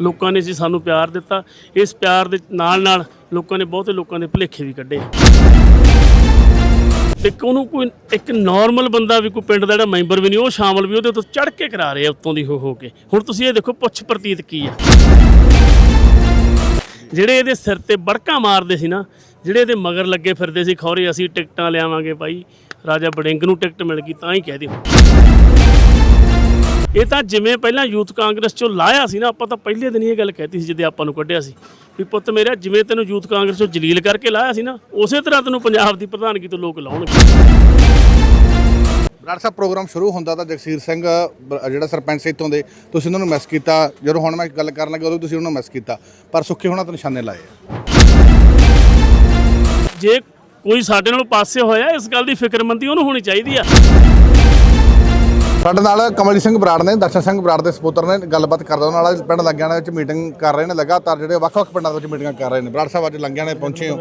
ਲੋਕਾਂ ਨੇ ਜੀ ਸਾਨੂੰ ਪਿਆਰ ਦਿੱਤਾ। ਇਸ ਪਿਆਰ ਦੇ ਨਾਲ ਨਾਲ ਲੋਕਾਂ ਨੇ ਬਹੁਤੇ ਲੋਕਾਂ ਦੇ ਭੁਲੇਖੇ ਵੀ ਕੱਢੇ। ਇੱਕ ਉਹਨੂੰ ਕੋਈ ਇੱਕ ਨਾਰਮਲ ਬੰਦਾ ਵੀ ਕੋਈ ਪਿੰਡ ਦਾ ਜਿਹੜਾ ਮੈਂਬਰ ਵੀ ਨਹੀਂ, ਉਹ ਸ਼ਾਮਲ ਵੀ ਉਹਦੇ ਉੱਤੇ ਚੜ ਕੇ ਕਰਾ ਰਹੇ ਆ ਉੱਤੋਂ ਦੀ ਹੋ ਹੋ ਕੇ। ਹੁਣ ਤੁਸੀਂ ਇਹ ਦੇਖੋ ਪੁੱਛ ਪ੍ਰਤੀਤ ਕੀ ਆ। ਜਿਹੜੇ ਇਹਦੇ ਸਿਰ ਤੇ ਬੜਕਾ ਮਾਰਦੇ ਸੀ ਨਾ, ਜਿਹੜੇ ਇਹਦੇ ਮਗਰ ਲੱਗੇ ਫਿਰਦੇ ਸੀ, ਖੌਰੇ ਅਸੀਂ ਟਿਕਟਾਂ ਲਿਆਵਾਂਗੇ ਭਾਈ, ਰਾਜਾ ਬੜਿੰਗ ਨੂੰ ਟਿਕਟ ਮਿਲ ਗਈ, ਤਾਂ ਹੀ ਕਹਿ ਦਿਓ। ਇਹ ਤਾਂ ਜਿਵੇਂ ਪਹਿਲਾਂ ਯੂਥ ਕਾਂਗਰਸ ਚੋਂ ਲਾਇਆ ਸੀ ਨਾ ਆਪਾਂ ਤਾਂ ਪਹਿਲੇ ਦਿਨ ਹੀ ਇਹ ਗੱਲ ਕਹਿਤੀ ਸੀ ਜਦੋਂ ਆਪਾਂ ਨੂੰ ਕੱਢਿਆ ਸੀ ਵੀ ਪੁੱਤ ਮੇਰਾ ਜਿਵੇਂ ਤੈਨੂੰ ਯੂਥ ਕਾਂਗਰਸ ਚੋਂ ਜਲੀਲ ਕਰਕੇ ਲਾਇਆ ਸੀ ਨਾ ਉਸੇ ਤਰ੍ਹਾਂ ਤੈਨੂੰ ਪੰਜਾਬ ਦੀ ਪ੍ਰਧਾਨਗੀ ਤੋਂ ਲੋਕ ਲਾਉਣਗੇ। ਬਰਾੜ ਸਾਹਿਬ ਪ੍ਰੋਗਰਾਮ ਸ਼ੁਰੂ ਹੁੰਦਾ ਤਾਂ ਜਗਸੀਰ ਸਿੰਘ ਜਿਹੜਾ ਸਰਪੰਚ ਸੀ ਇੱਥੋਂ ਦੇ ਤੁਸੀਂ ਉਹਨਾਂ ਨੂੰ ਮਿਸ ਕੀਤਾ। ਜਦੋਂ ਹੁਣ ਮੈਂ ਗੱਲ ਕਰਨ ਲੱਗਾ ਉਦੋਂ ਤੁਸੀਂ ਉਹਨਾਂ ਨੂੰ ਮਿਸ ਕੀਤਾ। ਪਰ ਸੁੱਖੇ ਹੋਣਾ ਤਾਂ ਨਿਸ਼ਾਨੇ ਲਾਏ। ਜੇ ਕੋਈ ਸਾਡੇ ਨਾਲ ਪਾਸੇ ਹੋਇਆ ਇਸ ਗੱਲ ਦੀ ਫਿਕਰਮੰਦੀ ਉਹਨੂੰ ਹੋਣੀ ਚਾਹੀਦੀ ਆ। ਸਾਡੇ ਨਾਲ ਕਮਲਜੀਤ ਸਿੰਘ ਬਰਾੜ ਨੇ, ਦਰਸ਼ਨ ਸਿੰਘ ਬਰਾੜ ਦੇ ਸਪੁੱਤਰ ਨੇ ਗੱਲਬਾਤ ਕਰਦਾ ਉਹਨਾਂ ਨਾਲ। ਪਿੰਡ ਲੰਗਿਆਣਾ ਵਿੱਚ ਮੀਟਿੰਗ ਕਰ ਰਹੇ ਨੇ ਲਗਾਤਾਰ, ਜਿਹੜੇ ਵੱਖ-ਵੱਖ ਪਿੰਡਾਂ ਦੇ ਵਿੱਚ ਮੀਟਿੰਗਾਂ ਕਰ ਰਹੇ ਨੇ। ਬਰਾੜ ਸਾਹਿਬ, ਅੱਜ ਲੰਗਿਆਣੇ ਪਹੁੰਚੇ ਹੋ।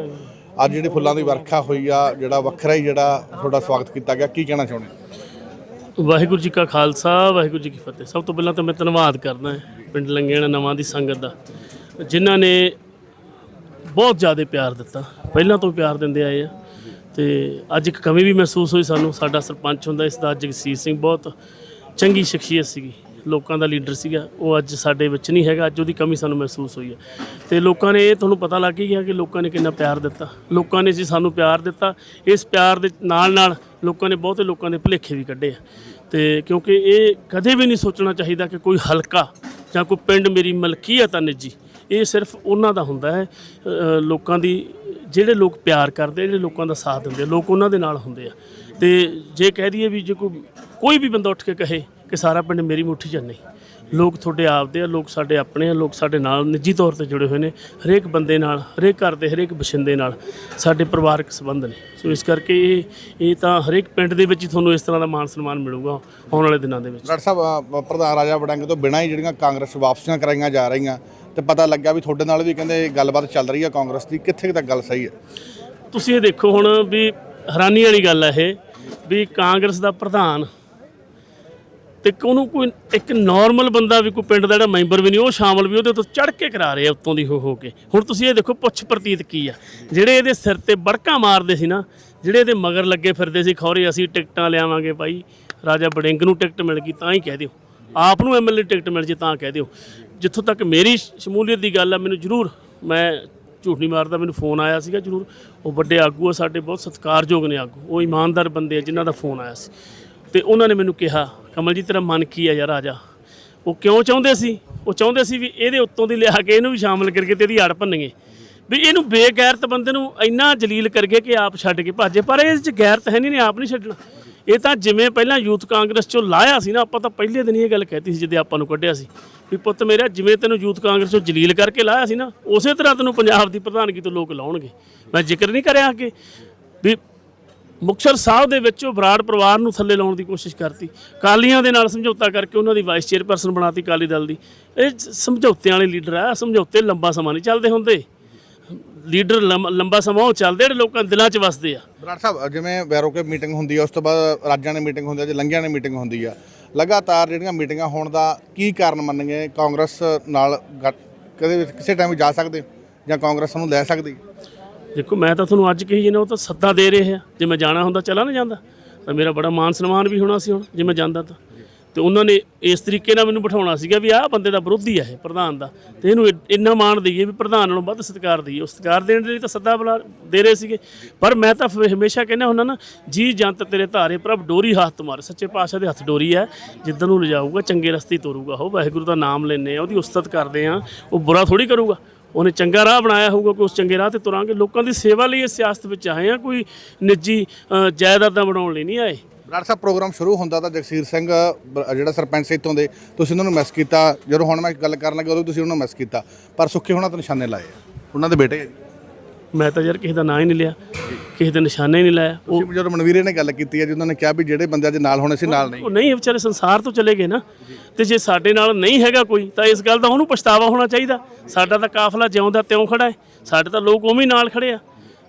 ਅੱਜ ਜਿਹੜੀ ਫੁੱਲਾਂ ਦੀ ਵਰਖਾ ਹੋਈ ਆ, ਜਿਹੜਾ ਵੱਖਰਾ ਹੀ ਜਿਹੜਾ ਤੁਹਾਡਾ ਸਵਾਗਤ ਕੀਤਾ ਗਿਆ, ਕੀ ਕਹਿਣਾ ਚਾਹੁੰਦੇ ਵਾਹਿਗੁਰੂ ਜੀ ਕਾ ਖਾਲਸਾ, ਵਾਹਿਗੁਰੂ ਜੀ ਕੀ ਫਤਿਹ। ਸਭ ਤੋਂ ਪਹਿਲਾਂ ਤਾਂ ਮੈਂ ਧੰਨਵਾਦ ਕਰਦਾ ਪਿੰਡ ਲੰਗੇਣਾ ਨਵਾਂ ਦੀ ਸੰਗਤ ਦਾ, ਜਿਨ੍ਹਾਂ ਨੇ ਬਹੁਤ ਜ਼ਿਆਦਾ ਪਿਆਰ ਦਿੱਤਾ। ਪਹਿਲਾਂ ਤੋਂ ਪਿਆਰ ਦਿੰਦੇ ਆਏ ਆ। ਤੇ ਅੱਜ ਇੱਕ ਕਮੀ ਵੀ ਮਹਿਸੂਸ ਹੋਈ ਸਾਨੂੰ ਸਾਡਾ ਸਰਪੰਚ ਹੁੰਦਾ ਇਸ ਦਾ ਜਗਸੀਰ ਸਿੰਘ ਬਹੁਤ ਚੰਗੀ ਸ਼ਖਸੀਅਤ ਸੀਗੀ। ਲੋਕਾਂ ਦਾ ਲੀਡਰ ਸੀਗਾ ਉਹ ਅੱਜ ਸਾਡੇ ਵਿੱਚ ਨਹੀਂ ਹੈਗਾ ਅੱਜ ਉਹਦੀ ਕਮੀ ਸਾਨੂੰ ਮਹਿਸੂਸ ਹੋਈ ਹੈ। ਤੇ ਲੋਕਾਂ ਨੇ ਇਹ ਤੁਹਾਨੂੰ ਪਤਾ ਲੱਗ ਹੀ ਗਿਆ ਕਿ ਲੋਕਾਂ ਨੇ ਕਿੰਨਾ ਪਿਆਰ ਦਿੱਤਾ। ਲੋਕਾਂ ਨੇ ਜੀ ਸਾਨੂੰ ਪਿਆਰ ਦਿੱਤਾ ਇਸ ਪਿਆਰ ਦੇ ਨਾਲ ਨਾਲ ਲੋਕਾਂ ਨੇ ਬਹੁਤੇ ਲੋਕਾਂ ਦੇ ਭੁਲੇਖੇ ਵੀ ਕੱਢੇ ਆ। ਤੇ ਕਿਉਂਕਿ ਇਹ ਕਦੇ ਵੀ ਨਹੀਂ ਸੋਚਣਾ ਚਾਹੀਦਾ ਕਿ ਕੋਈ ਹਲਕਾ ਜਾਂ ਕੋਈ ਪਿੰਡ ਮੇਰੀ ਮਲਕੀਅਤ ਆ ਨਿੱਜੀ ਇਹ ਸਿਰਫ ਉਹਨਾਂ ਦਾ ਹੁੰਦਾ ਹੈ। ਅ, ਲੋਕਾਂ ਦੀ ਜਿਹੜੇ ਲੋਕ ਪਿਆਰ ਕਰਦੇ ਆ, ਜਿਹੜੇ ਲੋਕਾਂ ਦਾ ਸਾਥ ਦਿੰਦੇ ਆ, ਲੋਕ ਉਹਨਾਂ ਦੇ ਨਾਲ ਹੁੰਦੇ ਆ। ਤੇ ਜੇ ਕਹਿ ਦਈਏ ਵੀ ਜੇ ਕੋਈ ਕੋਈ ਵੀ ਬੰਦਾ ਉੱਠ ਕੇ ਕਹੇ ਕਿ ਸਾਰਾ ਪਿੰਡ ਮੇਰੀ ਮੁੱਠੀ 'ਚ ਨਹੀਂ। ਲੋਕ ਤੁਹਾਡੇ ਆਪਦੇ ਆ ਲੋਕ ਸਾਡੇ ਆਪਣੇ ਆ ਲੋਕ ਸਾਡੇ ਨਾਲ ਨਿੱਜੀ ਤੌਰ ਤੇ ਜੁੜੇ ਹੋਏ ਨੇ ਹਰੇਕ ਬੰਦੇ ਨਾਲ ਹਰੇਕ ਘਰ ਦੇ ਹਰੇਕ ਬਸ਼ਿੰਦੇ ਨਾਲ ਸਾਡੇ ਪਰਿਵਾਰਕ ਸੰਬੰਧ ਨੇ। ਸੋ ਇਸ ਕਰਕੇ ਇਹ ਇਹ ਤਾਂ ਹਰੇਕ ਪਿੰਡ ਦੇ ਵਿੱਚ ਹੀ ਤੁਹਾਨੂੰ ਇਸ ਤਰ੍ਹਾਂ ਦਾ ਮਾਨ ਸਨਮਾਨ ਮਿਲੂਗਾ ਆਉਣ ਵਾਲੇ ਦਿਨਾਂ ਦੇ ਵਿੱਚ। ਬਰਾੜ ਸਾਹਿਬ ਪ੍ਰਧਾਨ ਰਾਜਾ ਵੜਿੰਗ ਤੋਂ ਬਿਨਾਂ ਹੀ ਜਿਹੜੀਆਂ ਕਾਂਗਰਸ ਵਾਪਸੀਆਂ ਕਰਾਈਆਂ ਜਾ ਰਹੀਆਂ ਤੇ ਪਤਾ ਲੱਗਾ ਵੀ ਤੁਹਾਡੇ ਨਾਲ ਵੀ ਕਹਿੰਦੇ ਗੱਲਬਾਤ ਚੱਲ ਰਹੀ ਆ ਕਾਂਗਰਸ ਦੀ। ਕਿੱਥੇ ਤੱਕ ਗੱਲ ਸਹੀ ਹੈ? ਤੁਸੀਂ ਇਹ ਦੇਖੋ ਹੁਣ ਵੀ ਹੈਰਾਨੀ ਵਾਲੀ ਗੱਲ ਹੈ ਇਹ ਵੀ ਕਾਂਗਰਸ ਦਾ ਪ੍ਰਧਾਨ ਤੇ ਉਹਨੂੰ ਕੋਈ, ਇੱਕ ਨਾਰਮਲ ਬੰਦਾ ਵੀ ਕੋਈ ਪਿੰਡ ਦਾ ਜਿਹੜਾ ਮੈਂਬਰ ਵੀ ਨਹੀਂ, ਉਹ ਸ਼ਾਮਲ ਵੀ ਉਹਦੇ ਉੱਤੇ ਚੜ ਕੇ ਕਰਾ ਰਹੇ ਆ ਉੱਤੋਂ ਦੀ ਹੋ ਹੋ ਕੇ। ਹੁਣ ਤੁਸੀਂ ਇਹ ਦੇਖੋ ਪੁੱਛ ਪ੍ਰਤੀਤ ਕੀ ਆ। ਜਿਹੜੇ ਇਹਦੇ ਸਿਰ ਤੇ ਬੜਕਾ ਮਾਰਦੇ ਸੀ ਨਾ, ਜਿਹੜੇ ਇਹਦੇ ਮਗਰ ਲੱਗੇ ਫਿਰਦੇ ਸੀ, ਖੌਰੇ ਅਸੀਂ ਟਿਕਟਾਂ ਲਿਆਵਾਂਗੇ ਭਾਈ, ਰਾਜਾ ਬੜਿੰਗ ਨੂੰ ਟਿਕਟ ਮਿਲ ਗਈ, ਤਾਂ ਹੀ ਕਹਿ ਦਿਓ। ਆਪ ਨੂੰ ਐਮਐਲਏ ਟਿਕਟ ਮਿਲ ਜੇ, ਤਾਂ ਕਹਿ ਦਿਓ। ਜਿੱਥੋਂ ਤੱਕ ਮੇਰੀ ਸ਼ਮੂਲੀਅਤ ਦੀ ਗੱਲ ਆ, ਮੈਨੂੰ ਜ਼ਰੂਰ, ਮੈਂ ਝੂਠ ਨਹੀਂ ਮਾਰਦਾ, ਮੈਨੂੰ ਫੋਨ ਆਇਆ ਸੀਗਾ ਜ਼ਰੂਰ। ਉਹ ਵੱਡੇ ਆਗੂ ਆ ਸਾਡੇ, ਬਹੁਤ ਸਤਿਕਾਰਯੋਗ ਨੇ ਆਗੂ। ਉਹ ਇਮਾਨਦਾਰ ਬੰਦੇ ਆ ਜਿਨ੍ਹਾਂ ਦਾ ਫੋਨ ਆਇਆ ਸੀ। ਤੇ ਉਹਨਾਂ ਨੇ ਮੈਨੂੰ ਕਿਹਾ ਕਮਲ ਜੀ ਤੇਰਾ ਮਨ ਕੀ ਆ ਯਾਰ ਰਾਜਾ ਉਹ ਕਿਉਂ ਚਾਹੁੰਦੇ ਸੀ? ਉਹ ਚਾਹੁੰਦੇ ਸੀ ਵੀ ਇਹਦੇ ਉੱਤੋਂ ਦੀ ਲਿਆ ਕੇ ਇਹਨੂੰ ਵੀ ਸ਼ਾਮਲ ਕਰਕੇ ਤੇ ਇਹਦੀ ਅੜ ਭੰਨੀਏ ਵੀ ਇਹਨੂੰ ਬੇਗੈਰਤ ਬੰਦੇ ਨੂੰ ਇੰਨਾ ਜਲੀਲ ਕਰਕੇ ਕਿ ਆਪ ਛੱਡ ਕੇ ਭਾਜੇ ਪਰ ਇਹ 'ਚ ਗੈਰਤ ਹੈ ਨਹੀਂ ਨੇ ਆਪ ਨਹੀਂ ਛੱਡਣਾ। ਇਹ ਤਾਂ ਜਿਵੇਂ ਪਹਿਲਾਂ ਯੂਥ ਕਾਂਗਰਸ ਚੋਂ ਲਾਇਆ ਸੀ ਨਾ, ਆਪਾਂ ਤਾਂ ਪਹਿਲੇ ਦਿਨ ਹੀ ਇਹ ਗੱਲ ਕਹਿਤੀ ਸੀ, ਜਦੋਂ ਆਪਾਂ ਨੂੰ ਕੱਢਿਆ ਸੀ। ਵੀ ਪੁੱਤ ਮੇਰਾ, ਜਿਵੇਂ ਤੈਨੂੰ ਯੂਥ ਕਾਂਗਰਸ ਚੋਂ ਜਲੀਲ ਕਰਕੇ ਲਾਇਆ ਸੀ ਨਾ, ਉਸੇ ਤਰ੍ਹਾਂ ਤੈਨੂੰ ਪੰਜਾਬ ਦੀ ਪ੍ਰਧਾਨਗੀ ਤੋਂ ਲੋਕ ਲਾਉਣਗੇ। ਮੈਂ ਜ਼ਿਕਰ ਨਹੀਂ ਕਰਿਆ ਅੱਗੇ। ਵੀ ਮੁਕਤਸਰ ਸਾਹਿਬ ਦੇ ਵਿੱਚ ਉਹ ਬਰਾੜ ਪਰਿਵਾਰ ਨੂੰ ਥੱਲੇ ਲਾਉਣ ਦੀ ਕੋਸ਼ਿਸ਼ ਕਰਤੀ। ਕਾਲੀਆਂ ਦੇ ਨਾਲ ਸਮਝੌਤਾ ਕਰਕੇ ਉਹਨਾਂ ਦੀ ਵਾਈਸ ਚੇਅਰਪਰਸਨ ਬਣਾਤੀ ਕਾਲੀ ਦਲ ਦੀ। ਇਹ ਸਮਝੌਤਿਆਂ ਵਾਲੇ ਲੀਡਰ ਆ, ਸਮਝੌਤੇ ਲੰਬਾ ਸਮਾਂ ਨਹੀਂ ਚੱਲਦੇ ਹੁੰਦੇ। ਲੀਡਰ ਲੰਮ- ਲੰਬਾ ਸਮਾਂ ਉਹ ਚੱਲਦੇ ਜਿਹੜੇ ਲੋਕਾਂ ਦੇ ਦਿਲਾਂ 'ਚ ਵਸਦੇ ਆ। ਬਰਾੜ ਸਾਹਿਬ ਜਿਵੇਂ ਵੈਰੋ ਕੇ ਮੀਟਿੰਗ ਹੁੰਦੀ ਆ, ਉਸ ਤੋਂ ਬਾਅਦ ਰਾਜਾਂ ਨੇ ਮੀਟਿੰਗ ਹੁੰਦੀ ਆ, ਜੇ ਲੰਘਿਆਂ ਨੇ ਮੀਟਿੰਗ ਹੁੰਦੀ ਆ। ਲਗਾਤਾਰ ਜਿਹੜੀਆਂ ਮੀਟਿੰਗਾਂ ਹੋਣ ਦਾ ਕੀ ਕਾਰਨ ਮੰਨਗੇ ਕਾਂਗਰਸ ਨਾਲ ਗੱਠ- ਕਦੇ ਕਿਸੇ ਟਾਈਮ ਵੀ ਜਾ ਸਕਦੇ? ਜਾਂ ਕਾਂਗਰਸ ਨੂੰ ਲੈ ਸਕਦੀ? ਦੇਖੋ, ਮੈਂ ਤਾਂ ਤੁਹਾਨੂੰ ਅੱਜ ਕਹੀ ਜਨਾ ਉਹ ਤਾਂ ਸੱਦਾ ਦੇ ਰਹੇ ਆ। ਜੇ ਮੈਂ ਜਾਣਾ ਹੁੰਦਾ, ਚਲਾ ਨਾ ਜਾਂਦਾ। ਤਾਂ ਮੇਰਾ ਬੜਾ ਮਾਨ ਸਨਮਾਨ ਵੀ ਹੋਣਾ ਸੀ ਹੁਣ, ਜੇ ਮੈਂ ਜਾਂਦਾ ਤਾਂ। ਤੇ ਉਹਨਾਂ ਨੇ ਇਸ ਤਰੀਕੇ ਨਾਲ ਮੈਨੂੰ ਬਿਠਾਉਣਾ ਸੀਗਾ ਵੀ ਆਹ ਬੰਦੇ ਦਾ ਵਿਰੋਧੀ ਆ ਇਹ, ਪ੍ਰਧਾਨ ਦਾ। ਤੇ ਇਹਨੂੰ ਇ- ਇੰਨਾ ਮਾਣ ਦਈਏ ਵੀ ਪ੍ਰਧਾਨ ਨਾਲੋਂ ਵੱਧ ਸਤਿਕਾਰ ਦਈਏ। ਉਹ ਸਤਿਕਾਰ ਦੇਣ ਦੇ ਲਈ ਤਾਂ ਸੱਦਾ ਬੁਲਾ, ਦੇ ਰਹੇ ਸੀਗੇ। ਪਰ ਮੈਂ ਤਾਂ ਫਿਰ ਹਮੇਸ਼ਾ ਕਹਿੰਦਾ ਹੁੰਦਾ ਨਾ, ਜੀ ਜੰਤ ਤੇਰੇ ਧਾਰੇ ਪ੍ਰਭ, ਡੋਰੀ ਹੱਥ ਮਾਰ। ਸੱਚੇ ਪਾਤਸ਼ਾਹ ਦੇ ਹੱਥ ਡੋਰੀ ਹੈ। ਜਿੱਦਨ ਨੂੰ ਲਿਜਾਊਗਾ, ਚੰਗੇ ਰਸਤੇ ਹੀ ਤੋਰੂਗਾ। ਉਹ ਵਾਹਿਗੁਰੂ ਦਾ ਨਾਮ ਲੈਨੇ ਆ ਉਹਦੀ ਉਸਤਤ ਕਰਦੇ ਆ ਉਹ ਬੁਰਾ ਥੋੜੀ ਕਰੂਗਾ। ਉਹਨੇ ਚੰਗਾ ਰਾਹ ਬਣਾਇਆ ਹੋਊਗਾ ਕਿ ਉਸ ਚੰਗੇ ਰਾਹ ਤੇ ਤੁਰਾਂਗੇ। ਲੋਕਾਂ ਦੀ ਸੇਵਾ ਲਈ ਇਸ ਸਿਆਸਤ ਵਿੱਚ ਆਏ ਆ ਕੋਈ ਨਿੱਜੀ ਜਾਇਦਾਦਾਂ ਬਣਾਉਣ ਲਈ ਨਹੀਂ ਆਏ। ਬਰਾੜ ਸਾਹਿਬ ਪ੍ਰੋਗਰਾਮ ਸ਼ੁਰੂ ਹੁੰਦਾ ਤਾਂ ਜਗਸੀਰ ਸਿੰਘ ਜਿਹੜਾ ਸਰਪੰਚ ਸੀ ਇੱਥੋਂ ਦੇ ਤੁਸੀਂ ਉਹਨਾਂ ਨੂੰ ਮਿਸ ਕੀਤਾ। ਜਦੋਂ ਹੁਣ ਮੈਂ ਗੱਲ ਕਰਨ ਲੱਗਾ ਉਦੋਂ ਤੁਸੀਂ ਉਹਨਾਂ ਨੂੰ ਮਿਸ ਕੀਤਾ। ਪਰ ਸੁੱਖੇ ਹੋਣਾ ਤਾਂ ਨਿਸ਼ਾਨੇ ਲਾਏ ਉਹਨਾਂ ਦੇ ਬੇਟੇ। ਮੈਂ ਤਾਂ ਯਾਰ ਕਿਸੇ ਦਾ ਨਾਂ ਹੀ ਨਹੀਂ ਲਿਆ। ਕਿਸੇ ਦੇ ਨਿਸ਼ਾਨੇ ਹੀ ਨਹੀਂ ਲਾਇਆ ਉਹ ਤੁਸੀਂ ਜਦੋਂ ਮਨਵੀਰੇ ਨੇ ਗੱਲ ਕੀਤੀ ਹੈ ਜੀ ਉਹਨਾਂ ਨੇ ਕਿਹਾ ਵੀ ਜਿਹੜੇ ਬੰਦੇ ਅੱਜ ਨਾਲ ਹੋਣੇ ਸੀ ਨਾਲ ਨਹੀਂ। ਉਹ ਨਹੀਂ ਵਿਚਾਰੇ ਸੰਸਾਰ ਤੋਂ ਚਲੇ ਗਏ ਨਾ। ਤੇ ਜੇ ਸਾਡੇ ਨਾਲ ਨਹੀਂ ਹੈਗਾ ਕੋਈ ਤਾਂ ਇਸ ਗੱਲ ਦਾ ਉਹਨੂੰ ਪਛਤਾਵਾ ਹੋਣਾ ਚਾਹੀਦਾ। ਸਾਡਾ ਤਾਂ ਕਾਫਲਾ ਜਿਉਂਦਾ ਤਿਉਂ ਖੜਾ ਹੈ। ਸਾਡੇ ਤਾਂ ਲੋਕ ਉਵੇਂ ਹੀ ਨਾਲ ਖੜੇ ਆ।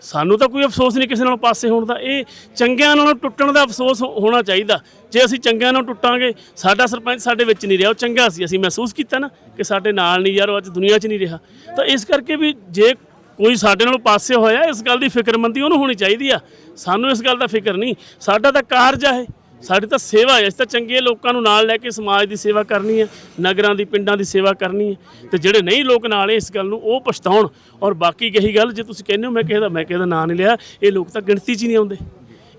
ਸਾਨੂੰ ਤਾਂ ਕੋਈ ਅਫਸੋਸ ਨਹੀਂ ਕਿਸੇ ਨਾਲ ਪਾਸੇ ਹੋਣ ਦਾ। ਇਹ ਚੰਗਿਆਂ ਨਾਲੋਂ ਟੁੱਟਣ ਦਾ ਅਫਸੋਸ ਹੋਣਾ ਚਾਹੀਦਾ। ਜੇ ਅਸੀਂ ਚੰਗਿਆਂ ਨਾਲ ਟੁੱਟਾਂਗੇ ਸਾਡਾ ਸਰਪੰਚ ਸਾਡੇ ਵਿੱਚ ਨਹੀਂ ਰਿਹਾ। ਉਹ ਚੰਗਾ ਸੀ ਅਸੀਂ ਮਹਿਸੂਸ ਕੀਤਾ ਨਾ ਕਿ ਸਾਡੇ ਨਾਲ ਨਹੀਂ ਯਾਰ ਉਹ ਅੱਜ ਦੁਨੀਆ 'ਚ ਨਹੀਂ ਰਿਹਾ। ਤਾਂ ਇਸ ਕਰਕੇ ਵੀ ਜੇ ਕੋਈ ਸਾਡੇ ਨਾਲੋਂ ਪਾਸੇ ਹੋਇਆ, ਇਸ ਗੱਲ ਦੀ ਫਿਕਰਮੰਦੀ ਉਹਨੂੰ ਹੋਣੀ ਚਾਹੀਦੀ ਆ। ਸਾਨੂੰ ਇਸ ਗੱਲ ਦਾ ਫਿਕਰ ਨਹੀਂ। ਸਾਡਾ ਤਾਂ ਕਾਰਜ ਆ ਇਹ। ਸਾਡੀ ਤਾਂ ਸੇਵਾ ਹੈ ਅਸੀਂ ਤਾਂ ਚੰਗੇ ਲੋਕਾਂ ਨੂੰ ਨਾਲ ਲੈ ਕੇ ਸਮਾਜ ਦੀ ਸੇਵਾ ਕਰਨੀ ਹੈ ਨਗਰਾਂ ਦੀ, ਪਿੰਡਾਂ ਦੀ ਸੇਵਾ ਕਰਨੀ ਹੈ ਤੇ ਜਿਹੜੇ ਨਹੀਂ ਲੋਕ ਨਾਲ ਇਸ ਗੱਲ ਨੂੰ ਉਹ ਪਛਤਾਉਣ। ਔਰ ਬਾਕੀ ਕਹੀ ਗੱਲ, ਜੇ ਤੁਸੀਂ ਕਹਿੰਦੇ ਹੋ ਮੈਂ ਕਿਸੇ ਦਾ, ਮੈਂ ਕਿਸੇ ਦਾ ਨਾਂ ਨਹੀਂ ਲਿਆ, ਇਹ ਲੋਕ ਤਾਂ ਗਿਣਤੀ 'ਚ ਹੀ ਨਹੀਂ ਆਉਂਦੇ।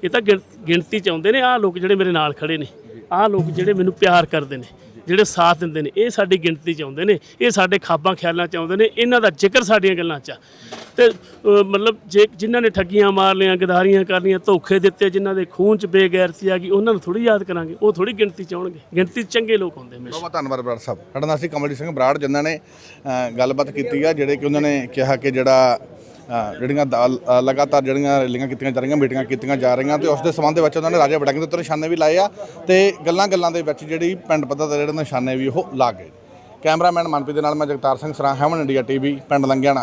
ਇਹ ਤਾਂ ਗਿਣ- ਗਿਣਤੀ 'ਚ ਆਉਂਦੇ ਨੇ। ਆਹ ਲੋਕ ਜਿਹੜੇ ਮੇਰੇ ਨਾਲ ਖੜੇ ਨੇ। ਆਹ ਲੋਕ ਜਿਹੜੇ ਮੈਨੂੰ ਪਿਆਰ ਕਰਦੇ ਨੇ। ਜਿਹੜੇ ਸਾਥ ਦਿੰਦੇ ਨੇ, ਇਹ ਸਾਡੀ ਗਿਣਤੀ 'ਚ ਆਉਂਦੇ ਨੇ, ਇਹ ਸਾਡੇ ਖਾਬਾਂ ਖਿਆਲਾਂ 'ਚ ਆਉਂਦੇ ਨੇ, ਇਹਨਾਂ ਦਾ ਜ਼ਿਕਰ ਸਾਡੀਆਂ ਗੱਲਾਂ 'ਚ ਆ। ਤੇ ਮਤਲਬ ਜੇ ਜਿਨ੍ਹਾਂ ਨੇ ਠੱਗੀਆਂ ਮਾਰ ਲਈਆਂ, ਗਦਾਰੀਆਂ ਕਰ ਲਈਆਂ, ਧੋਖੇ ਦਿੱਤੇ, ਜਿਨ੍ਹਾਂ ਦੇ ਖੂਨ 'ਚ ਬੇਗੈਰਤੀ ਆ ਗਈ, ਉਹਨਾਂ ਨੂੰ ਥੋੜੀ ਯਾਦ ਕਰਾਂਗੇ, ਉਹ ਥੋੜੀ ਗਿਣਤੀ 'ਚ ਆਉਣਗੇ। ਗਿਣਤੀ 'ਚ ਚੰਗੇ ਲੋਕ ਹੁੰਦੇ ਹਮੇਸ਼ਾ। ਬਹੁਤ ਧੰਨਵਾਦ ਬਰਾੜ ਸਾਹਿਬ। ਸਾਡੇ ਨਾਲ ਸੀ ਕਮਲਜੀਤ ਸਿੰਘ ਬਰਾੜ, ਜਿਨ੍ਹਾਂ ਨੇ ਗੱਲਬਾਤ ਕੀਤੀ ਆ, ਜਿਹੜੇ ਕਿ ਉਹਨਾਂ ਨੇ ਕਿਹਾ ਕਿ ਜਿਹੜਾ ਜਿਹੜੀਆਂ ਦ- ਲਗਾਤਾਰ ਜਿਹੜੀਆਂ ਰੈਲੀਆਂ ਕੀਤੀਆਂ ਜਾ ਰਹੀਆਂ, ਮੀਟਿੰਗਾਂ ਕੀਤੀਆਂ ਜਾ ਰਹੀਆਂ ਤੇ ਉਸ ਦੇ ਸੰਬੰਧ ਵਿੱਚ ਉਹਨਾਂ ਨੇ ਰਾਜਾ ਵੜਿੰਗ ਦੇ ਉੱਤੇ ਨਿਸ਼ਾਨੇ ਵੀ ਲਾਏ ਆ ਤੇ ਗੱਲਾਂ ਗੱਲਾਂ ਦੇ ਵਿੱਚ ਜਿਹੜੀ ਪਿੰਡ ਪੱਧਰ ਦੇ ਜਿਹੜੇ ਨਿਸ਼ਾਨੇ ਵੀ ਉਹ ਲਾ ਗਏ। ਕੈਮਰਾਮੈਨ ਮਨਪ੍ਰੀਤ ਦੇ ਨਾਲ ਮੈਂ ਜਗਤਾਰ ਸਿੰਘ ਸਰਾਂ ਹੈਮਨ ਇੰਡੀਆ ਟੀਵੀ ਪਿੰਡ ਲੰਗਿਆਣਾ।